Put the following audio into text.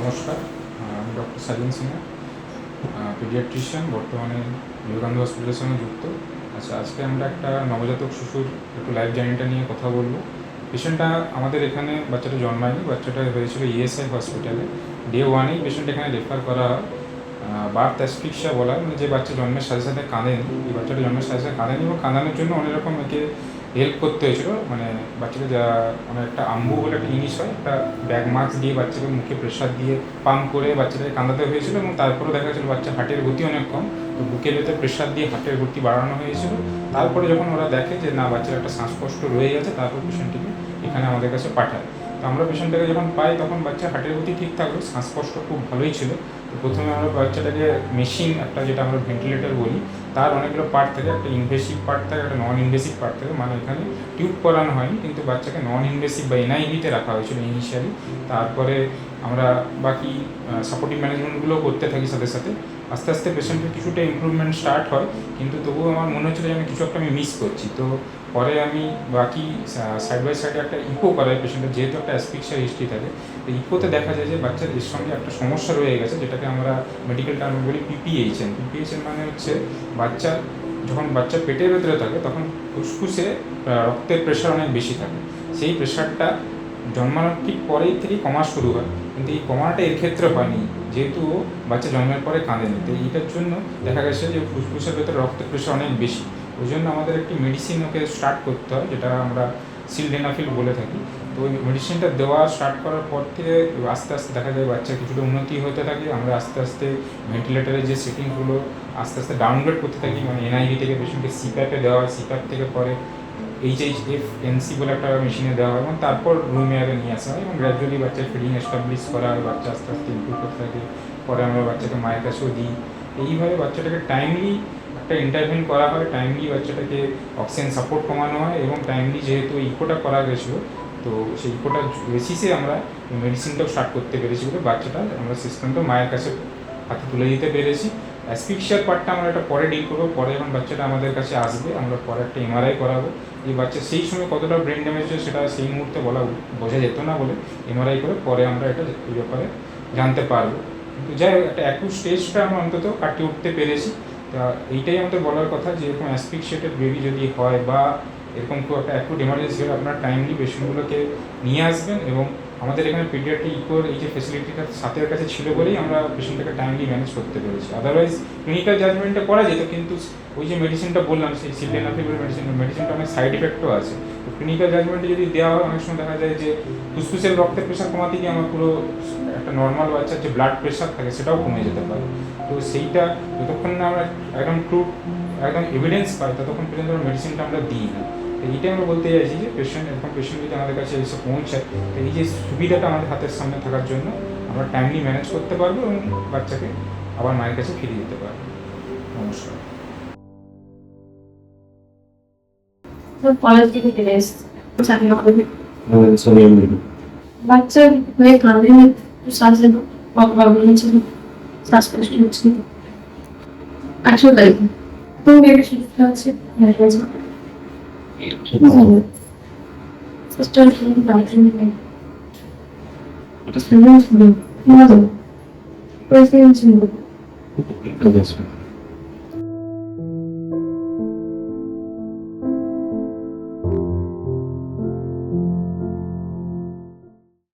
নমস্কার আমি ডক্টর সাজিন সিংহ পিডিয়াট্রিশিয়ান বর্তমানে বিবেকানন্দ হসপিটালের সঙ্গে যুক্ত। আচ্ছা আজকে আমরা একটা নবজাতক শিশুর একটু লাইফ জার্নিটা নিয়ে কথা বলব। পেশেন্টটা আমাদের এখানে বাচ্চাটা জন্মায়নি, বাচ্চাটা হয়েছিল ইএসআই হসপিটালে ডে ওয়ানেই পেশেন্ট এখানে রেফার করা হয়। বার্থ অ্যাসফিক্সিয়া বলা মানে যে বাচ্চা জন্মের সাথে সাথে কাঁদেনি, এই বাচ্চাটা জন্মের সাথে সাথে কাঁদেনি এবং কাঁদানোর জন্য অনেক রকম একে হেল্প করতে হয়েছিল মানে বাচ্চাকে যা মানে একটা আম্বু বলে একটা জিনিস হয়, একটা ব্যাগ মাস্ক দিয়ে বাচ্চাকে মুখে প্রেশার দিয়ে পাম্প করে বাচ্চাটাকে কাঁদাতে হয়েছিল এবং তারপরে দেখা গেছিল বাচ্চা হার্টের গতি অনেক কম, তো বুকের ভেতরে প্রেশার দিয়ে হার্টের গতি বাড়ানো হয়েছিল। তারপরে যখন ওরা দেখে যে না, বাচ্চার একটা শ্বাসকষ্ট রয়ে গেছে, তারপর পেশেন্টটিকে এখানে আমাদের কাছে পাঠায়। তো আমরা পেশেন্টটাকে যখন পাই, তখন বাচ্চার হার্টের গতি ঠিক থাকল, শ্বাসকষ্ট খুব ভালোই ছিল। তো প্রথমে আমরা বাচ্চাটাকে মেশিন একটা যেটা আমরা ভেন্টিলেটর বলি তার অনেকগুলো পার্ট থাকে, একটা ইনভেসিভ পার্ট থাকে, একটা নন ইনভেসিভ পার্ট থাকে। মানে এখানে টিউব করানো হয়নি, কিন্তু বাচ্চাকে নন ইনভেসিভ বা এনআইভিতে রাখা হয়েছিল ইনিশিয়ালি তারপরে আমরা বাকি সাপোর্টিভ ম্যানেজমেন্টগুলো করতে থাকি সাথে সাথে। আস্তে আস্তে পেশেন্টের কিছুটা ইমপ্রুভমেন্ট স্টার্ট হয়, কিন্তু তবুও আমার মনে হচ্ছিল যে আমি কিছু একটা আমি মিস করছি। তো পরে আমি বাকি সাইড বাই সাইডে একটা ইকো করাই পেশেন্টের যেহেতু একটা অ্যাসপিক্সার হিস্ট্রি থাকে। তো ইকোতে দেখা যায় যে বাচ্চার এর সঙ্গে একটা সমস্যা রয়ে গেছে, যেটাকে আমরা মেডিকেল টার্মে বলি পিপিএইচএন পিপিএইচএন মানে হচ্ছে বাচ্চার যখন বাচ্চা পেটের ভেতরে থাকে, তখন ফুসফুসে রক্তের প্রেশার অনেক বেশি থাকে। সেই প্রেশারটা জন্মানোর ঠিক পরেই থেকেই কমা শুরু হয়। কিন্তু এই কমাটা এর ক্ষেত্রে হয়নি। যেহেতু বাচ্চা জন্মের পরে কাঁদেনি। তো এইটার জন্য দেখা গেছে যে ফুসফুসের ভেতরে রক্তের প্রেশার অনেক বেশি। ওই জন্য আমাদের একটি মেডিসিন ওকে স্টার্ট করতে হয়, যেটা আমরা সিলডেনাফিল বলে থাকি। তো ওই মেডিসিনটা দেওয়া স্টার্ট করার পর থেকে আস্তে আস্তে দেখা যায় বাচ্চার কিছুটা উন্নতি হতে থাকে। আমরা আস্তে আস্তে ভেন্টিলেটারের যে সেটিংগুলো আস্তে আস্তে ডাউনলোড করতে থাকি। মানে এনআইভি থেকে পেশেন্টকে সিপ্যাপে দেওয়া হয়। সিপ্যাপ থেকে পরে এইচএইচ এফ এনসি বলে একটা মেশিনে দেওয়া হয়, এবং তারপর রুমে আগে নিয়ে আসা হয়, এবং গ্র্যাজুয়ালি বাচ্চার ফিডিং এস্টাবলিশ করা হয়, বাচ্চা আস্তে আস্তে ইমপ্রুভ করতে থাকে। পরে আমরা বাচ্চাকে মায়ের কাছেও দিই। এইভাবে বাচ্চাটাকে টাইমলি একটা ইন্টারভেন করা হয় টাইমলি বাচ্চাটাকে অক্সিজেন সাপোর্ট কমানো হয়, এবং টাইমলি যেহেতু ইকোটা করা গেছিল, তো সেই ইকোটার বেসিসে আমরা মেডিসিনটাও স্টার্ট করতে পেরেছি বলে বাচ্চাটা আমরা সিস্টেমটা মায়ের কাছে হাতে তুলে দিতে পেরেছি। অ্যাসফিক্সিয়ার পার্টটা আমরা একটা পরে ডিল করব, পরে যখন বাচ্চাটা আমাদের কাছে আসবে, আমরা পরে একটা এমআরআই করাবো। যে বাচ্চা সেই সময় কতটা ব্রেন ড্যামেজ হয়েছে সেটা সেই মুহূর্তে বলা বোঝা যেত না বলে এমআরআই করে পরে আমরা এটা এই ব্যাপারে জানতে পারব। কিন্তু যাই হোক, একটা অ্যাকুট স্টেজটা আমরা অন্তত কাটিয়ে উঠতে পেরেছি। তা এইটাই আমাদের বলার কথা যে এরকম অ্যাসফিক্সিয়েটেড বেবি যদি হয় বা এরকম খুব একটা অ্যাকুট এমার্জেন্সি হলে আপনার টাইমলি পেশেন্টগুলোকে নিয়ে আসবেন এবং আমাদের এখানে পিডিয়াট্রি ইকোর এই যে ফেসিলিটিটা সাথের কাছে ছিল বলেই আমরা পেশেন্টটাকে টাইমলি ম্যানেজ করতে পেরেছি। আদারওয়াইজ ক্লিনিক্যাল জাজমেন্টটা করা যেত, কিন্তু ওই যে মেডিসিনটা বললাম, সেই সিলেনাফিবল মেডিসিন মেডিসিনটা অনেক সাইড ইফেক্টও আছে। তো ক্লিনিক্যাল জাজমেন্টে যদি দেওয়া হয়, অনেক সময় দেখা যায় যে ফুসফুসের রক্তের প্রেশার কমাতে গিয়ে আমার পুরো একটা নর্মাল বাচ্চার যে ব্লাড প্রেশার থাকে, সেটাও কমে যেতে পারে। তো সেইটা যতক্ষণ না আমরা একদম ট্রু একদম এভিডেন্স পাই, ততক্ষণ পর্যন্ত মেডিসিনটা আমরা দিই না। তো এইটাই আমরা বলতে চাইছি যে পেশেন্ট এরকম পেশেন্ট যদি আমাদের কাছে এসে পৌঁছায় তো এই যে সুবিধাটা আমাদের হাতের সামনে থাকার জন্য আমরা টাইমলি ম্যানেজ করতে পারব এবং বাচ্চাকে আবার মায়ের কাছে ফিরিয়ে দিতে পারব। নমস্কার। কলেজ থেকে ফিরে এসেছি বাচ্চা হয়ে কাঁদে শ্বাসে প্রবলেম ছিল শ্বাসকষ্ট হচ্ছিল আটশো তারিখ তো বেবি সুস্থ আছে হয়ে গেছে সিস্টার বাথরুম নেই এটা